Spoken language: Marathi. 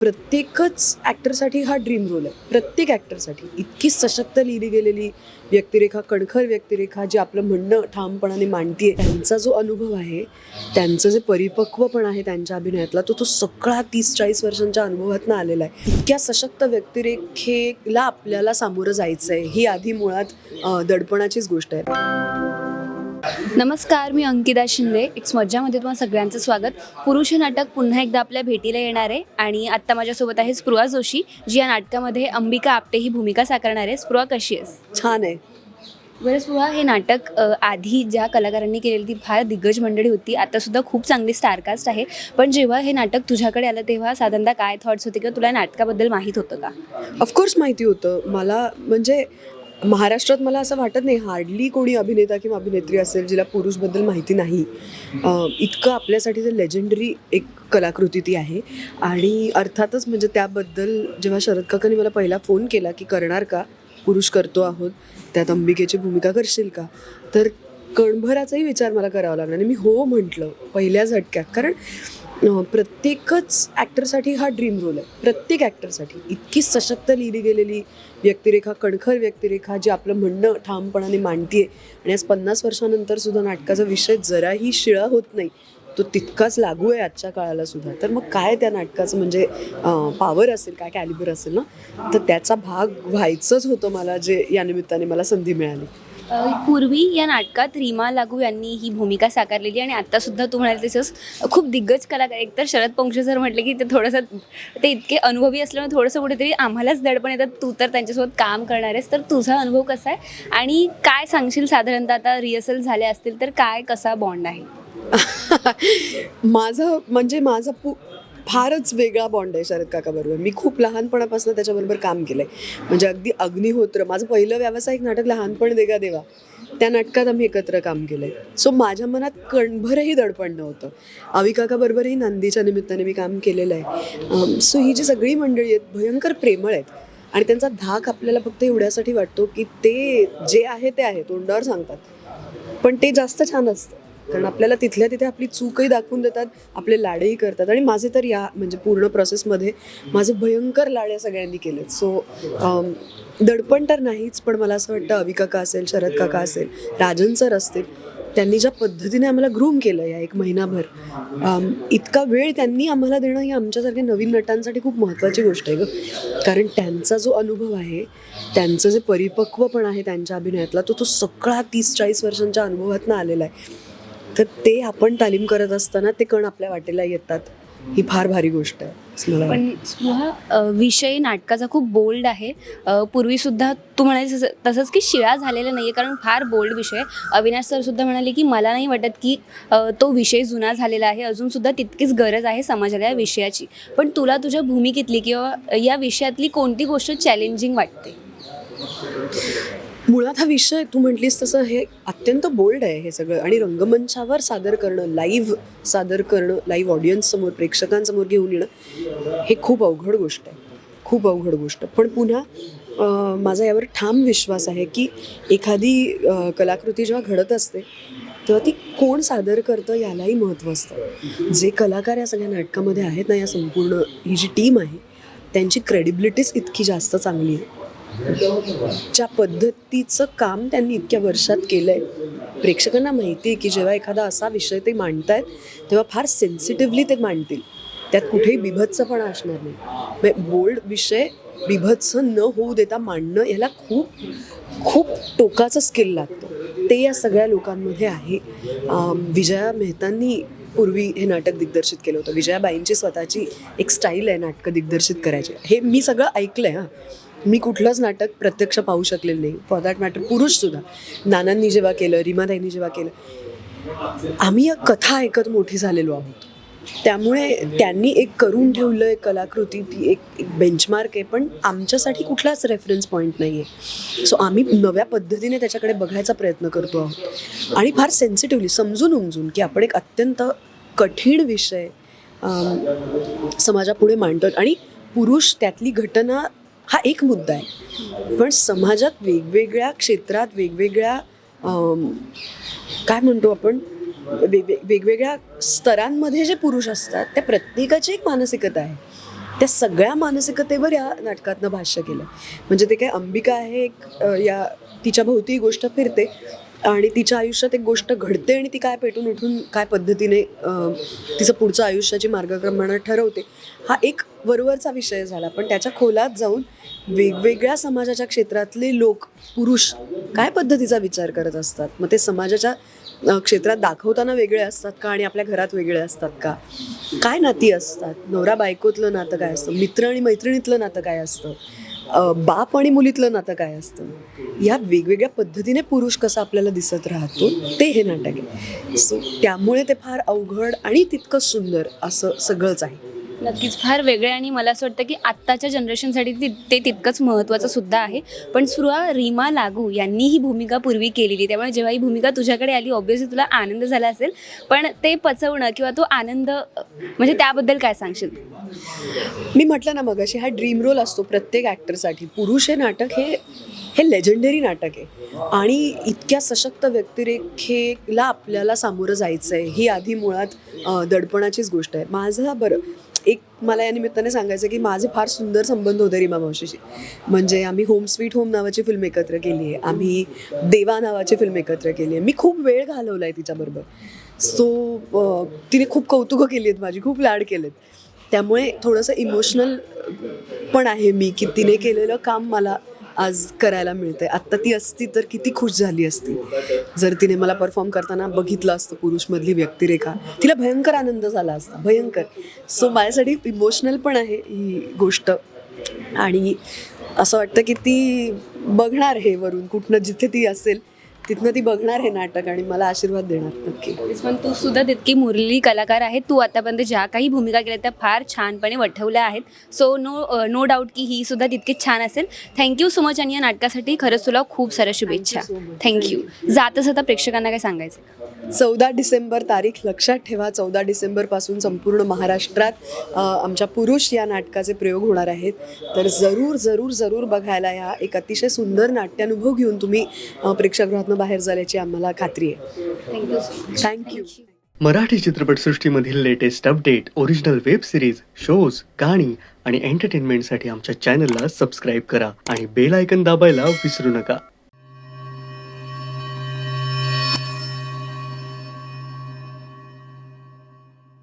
प्रत्येकच ॲक्टरसाठी हा ड्रीम रोल आहे. प्रत्येक ॲक्टरसाठी इतकी सशक्त लिहिली गेलेली व्यक्तिरेखा कणखर व्यक्तिरेखा जी आपलं म्हणणं ठामपणाने मांडतीये त्यांचा जो अनुभव आहे त्यांचं जे परिपक्वपण आहे त्यांच्या अभिनयातला तो तो सगळा तीस चाळीस वर्षांच्या अनुभवातनं आलेला आहे. इतक्या सशक्त व्यक्तिरेखेला आपल्याला सामोरं जायचं आहे ही आधी मुळात दडपणाचीच गोष्ट आहे. नमस्कार मी अंकिता शिंदे. इट्स मज्जामध्ये तुम्हाला सगळ्यांचं स्वागत. पुरुष नाटक पुन्हा एकदा आपल्या भेटीला येणार आहे आणि आत्ता माझ्यासोबत आहे स्पृहा जोशी जी या नाटकामध्ये अंबिका आपटे ही भूमिका साकारणार आहे. स्पृहा कशी आहेस? छान आहे. बरं स्पृहा हे नाटक आधी ज्या कलाकारांनी केलेली ती फार दिग्गज मंडळी होती. आतासुद्धा खूप चांगली स्टारकास्ट आहे. पण जेव्हा हे नाटक तुझ्याकडे आलं तेव्हा साधारणतः काय थॉट्स होते किंवा तुला या नाटकाबद्दल माहीत होतं का? ऑफकोर्स माहिती होतं. मला म्हणजे महाराष्ट्रात मला असं वाटत नाही हार्डली कोणी अभिनेता किंवा अभिनेत्री असेल जिला पुरुषबद्दल माहिती नाही. इतकं आपल्यासाठी तर लेजेंडरी एक कलाकृती ती आहे. आणि अर्थातच म्हणजे त्याबद्दल जेव्हा शरद काकांनी मला पहिला फोन केला की करणार का? पुरुष करतो आहोत. त्यात अंबिकेची भूमिका करशील का? तर कणभराचाही विचार मला करावा लागला आणि मी हो म्हटलं पहिल्या झटक्यात. कारण प्रत्येकच ॲक्टरसाठी हा ड्रीम रोल आहे. प्रत्येक ॲक्टरसाठी इतकी सशक्त लिहिली गेलेली व्यक्तिरेखा कणखर व्यक्तिरेखा जी आपलं म्हणणं ठामपणाने मांडतीये. आणि आज पन्नास वर्षानंतर सुद्धा नाटकाचा विषय जराही शिळा होत नाही. तो तितकाच लागू आहे आजच्या काळाला सुद्धा. तर मग काय त्या नाटकाचं म्हणजे पावर असेल काय कॅलिबर असेल ना? तर त्याचा भाग व्हायचंच होतं मला जे या निमित्ताने मला संधी मिळाली. पूर्वी या नाटकात रीमा लागू यांनी ही भूमिका साकारलेली आणि आत्तासुद्धा तू म्हणाल तसंच खूप दिग्गज कलाकार एकतर शरद पंक्ष सर म्हटले की ते थोडंसं ते इतके अनुभवी असल्यामुळे थोडंसं कुठेतरी आम्हालाच दडपण येतात. तू तर त्यांच्यासोबत काम करणार आहेस तर तुझा अनुभव कसा आहे? आणि काय सांगशील साधारणतः आता रिहर्सल झाले असतील तर काय कसा बॉन्ड आहे? माझं म्हणजे माझं पु फारच वेगळा बॉन्ड आहे शरद काकाबरोबर मी खूप लहानपणापासून त्याच्याबरोबर काम केलं आहे म्हणजे अगदी अग्निहोत्र माझं पहिलं व्यावसायिक नाटक लहानपण देगा देवा. त्या नाटकात आम्ही एकत्र काम केलं आहे सो माझ्या मनात कणभरही दडपण नव्हतं. अविकाकाबरोबरही नंदीच्या निमित्ताने मी काम केलेलं आहे. सो ही जी सगळी मंडळी आहेत भयंकर प्रेमळ आहेत. आणि त्यांचा धाक आपल्याला फक्त एवढ्यासाठी वाटतो की ते जे आहे ते आहे. तोंडावर सांगतात. पण ते जास्त छान असतं. कारण आपल्याला तिथल्या तिथे आपली चूकही दाखवून देतात आपले लाडही करतात. आणि माझे तर या म्हणजे पूर्ण प्रोसेसमध्ये माझे भयंकर लाड्या सगळ्यांनी केलेत. सो um, दडपण तर नाहीच पण मला असं वाटतं अविकाका काका असेल शरद काका असेल राजन सर असतील त्यांनी ज्या पद्धतीने आम्हाला ग्रूम केलं या एक महिनाभर um, इतका वेळ त्यांनी आम्हाला देणं ही आमच्यासारख्या नवीन नटांसाठी खूप महत्त्वाची गोष्ट आहे ग. कारण त्यांचा जो अनुभव आहे त्यांचं जे परिपक्वपण आहे त्यांच्या अभिनयातला तो तो सगळा तीस चाळीस वर्षांच्या अनुभवातनं आलेला आहे. तर ते आपण तालीम करत असताना ते कण आपल्या वाटेला येतात. ही फार भारी गोष्ट आहे. पण स्पृहा विषय नाटकाचा खूप बोल्ड आहे. पूर्वीसुद्धा तू तसं- तसंच की शिळा झालेला नाही आहे कारण फार बोल्ड विषय. अविनाश सर सुद्धा म्हणाले की मला नाही वाटत की तो विषय जुना झालेला आहे. अजूनसुद्धा तितकीच गरज आहे समाजाला या विषयाची. पण तुला तुझ्या भूमिकेतली किंवा या विषयातली कोणती गोष्ट चॅलेंजिंग वाटते? मुळात हा विषय तू म्हटलीस तसं हे अत्यंत बोल्ड आहे हे सगळं. आणि रंगमंचावर सादर करणं लाईव्ह सादर करणं लाईव्ह ऑडियन्ससमोर प्रेक्षकांसमोर घेऊन येणं हे खूप अवघड गोष्ट आहे. खूप अवघड गोष्ट. पण पुन्हा माझा यावर ठाम विश्वास आहे की एखादी कलाकृती जेव्हा घडत असते तेव्हा ती कोण सादर करतं यालाही महत्त्व असतं. जे कलाकार या सगळ्या नाटकामध्ये आहेत ना या संपूर्ण ही जी टीम आहे त्यांची क्रेडिबिलिटीच इतकी जास्त चांगली आहे. ज्या पद्धतीचं काम त्यांनी इतक्या वर्षात केलं आहे प्रेक्षकांना माहिती आहे की जेव्हा एखादा असा विषय ते मांडतायत तेव्हा फार सेन्सिटिव्हली ते मांडतील. त्यात कुठेही बिभत्सपणा असणार नाही. म्हणजे बोल्ड विषय बिभत्स न होऊ देता मांडणं याला खूप खूप टोकाचं स्किल लागतं. ते या सगळ्या लोकांमध्ये आहे. विजया मेहतांनी पूर्वी हे नाटक दिग्दर्शित केलं होतं. विजयाबाईंची स्वतःची एक स्टाईल आहे नाटकं दिग्दर्शित करायची. हे मी सगळं ऐकलं आहे हां. मी कुठलंच नाटक प्रत्यक्ष पाहू शकलेलं नाही. फॉर दॅट मॅटर पुरुषसुद्धा नानांनी जेव्हा केलं रीमाताईंनी जेव्हा केलं आम्ही या कथा ऐकत मोठी झालेलो आहोत. त्यामुळे त्यांनी एक करून ठेवलं आहे कलाकृती ती एक एक बेंचमार्क आहे पण आमच्यासाठी कुठलाच रेफरन्स पॉईंट नाही आहे सो आम्ही नव्या पद्धतीने त्याच्याकडे बघायचा प्रयत्न करतो आहोत. आणि फार सेन्सिटिव्हली समजून उमजून की आपण एक अत्यंत कठीण विषय समाजापुढे मांडतो आणि पुरुष त्यातली घटना हा एक मुद्दा आहे. पण समाजात वेगवेगळ्या क्षेत्रात वेगवेगळ्या काय म्हणतो आपण वेग वेगवेगळ्या स्तरांमध्ये जे पुरुष असतात त्या प्रत्येकाची एक मानसिकता आहे. त्या सगळ्या मानसिकतेवर या नाटकातनं भाष्य केलं. म्हणजे ते काय अंबिका आहे एक या तिच्या भोवती गोष्ट फिरते आणि तिच्या आयुष्यात एक गोष्ट घडते आणि ती काय पेटून उठून काय पद्धतीने तिचं पुढचं आयुष्याची मार्गक्रमणं ठरवते हा एक वरवरचा विषय झाला. पण त्याच्या खोलात जाऊन वेगवेगळ्या समाजाच्या क्षेत्रातले लोक पुरुष काय पद्धतीचा विचार करत असतात? मग ते समाजाच्या क्षेत्रात दाखवताना वेगळे असतात का आणि आपल्या घरात वेगळे असतात का? काय नाती असतात? नवरा बायकोतलं नातं काय असतं? मित्र आणि मैत्रिणीतलं नातं काय असतं? बाप आणि मुलीतलं नातं काय असतं? या वेगवेगळ्या पद्धतीने पुरुष कसा आपल्याला दिसत राहतो ते हे नाटक आहे. सो त्यामुळे ते फार अवघड आणि तितकं सुंदर असं सगळंच आहे. नक्कीच फार वेगळे आणि मला असं वाटतं की आत्ताच्या जनरेशनसाठी ती ते तितकंच महत्त्वाचं सुद्धा आहे. पण सुरुवा रीमा लागू यांनी ही भूमिका पूर्वी केलेली. त्यामुळे जेव्हा ही भूमिका तुझ्याकडे आली ऑब्व्हियसली तुला आनंद झाला असेल. पण ते पचवणं किंवा तो आनंद म्हणजे त्याबद्दल काय सांगशील? मी म्हटलं ना मगाशी हा ड्रीम रोल असतो प्रत्येक ॲक्टरसाठी पुरुष हे नाटक हे हे लेजंडरी नाटक आहे. आणि इतक्या सशक्त व्यक्तिरेखेला आपल्याला सामोरं जायचं आहे ही आधी मुळात दडपणाचीच गोष्ट आहे. माझा बरं एक मला या निमित्ताने सांगायचं की माझे फार सुंदर संबंध होते रीमा मावशीशी. म्हणजे आम्ही होम स्वीट होम नावाची फिल्म एकत्र केली आहे. आम्ही देवा नावाची फिल्म एकत्र केली आहे. मी खूप वेळ घालवला आहे तिच्याबरोबर सो तिने खूप कौतुकं केली आहेत माझी खूप लाड केलेत. त्यामुळे थोडंसं इमोशनल पण आहे मी की तिने केलेलं काम मला आज करायला मिळते आत्ता ती असती तर किती खुश झाली असती. जर तिने मला परफॉर्म करताना बघितलं असतं पुरुषमधली व्यक्तिरेखा तिला भयंकर आनंद झाला असता भयंकर. सो माझ्यासाठी इमोशनल पण आहे ही गोष्ट. आणि असं वाटतं की ती बघणार हे वरून कुठनं जिथे ती असेल. तिथनं ती बघणार हे नाटक आणि मला आशीर्वाद देणार नक्की. पण तू सुद्धा तितकी मुरलेली कलाकार आहे. तू आतापर्यंत ज्या काही भूमिका केल्या त्या फार छानपणे वठवल्या आहेत. सो नो नो डाऊट की ही सुद्धा तितकीच छान असेल. थँक्यू सो मच आणि या नाटकासाठी खरंच तुला खूप साऱ्या शुभेच्छा. थँक्यू जाता जाता प्रेक्षकांना काय सांगायचं? चौदा डिसेंबर तारीख लक्षात ठेवा चौदा डिसेंबरपासून संपूर्ण महाराष्ट्रात आमच्या पुरुष या नाटकाचे प्रयोग होणार आहेत. तर जरूर जरूर जरूर बघायला या. एक अतिशय सुंदर नाट्यानुभव घेऊन तुम्ही प्रेक्षागृहातनं बाहेर झाल्याची आम्हाला खात्री आहे. Thank you thank you Marathi चित्रपटसृष्टीमधील latest update original web series shows गाणी आणि एंटरटेनमेंटसाठी आमच्या चॅनलला सबस्क्राईब करा आणि बेल आयकन दाबायला विसरू नका.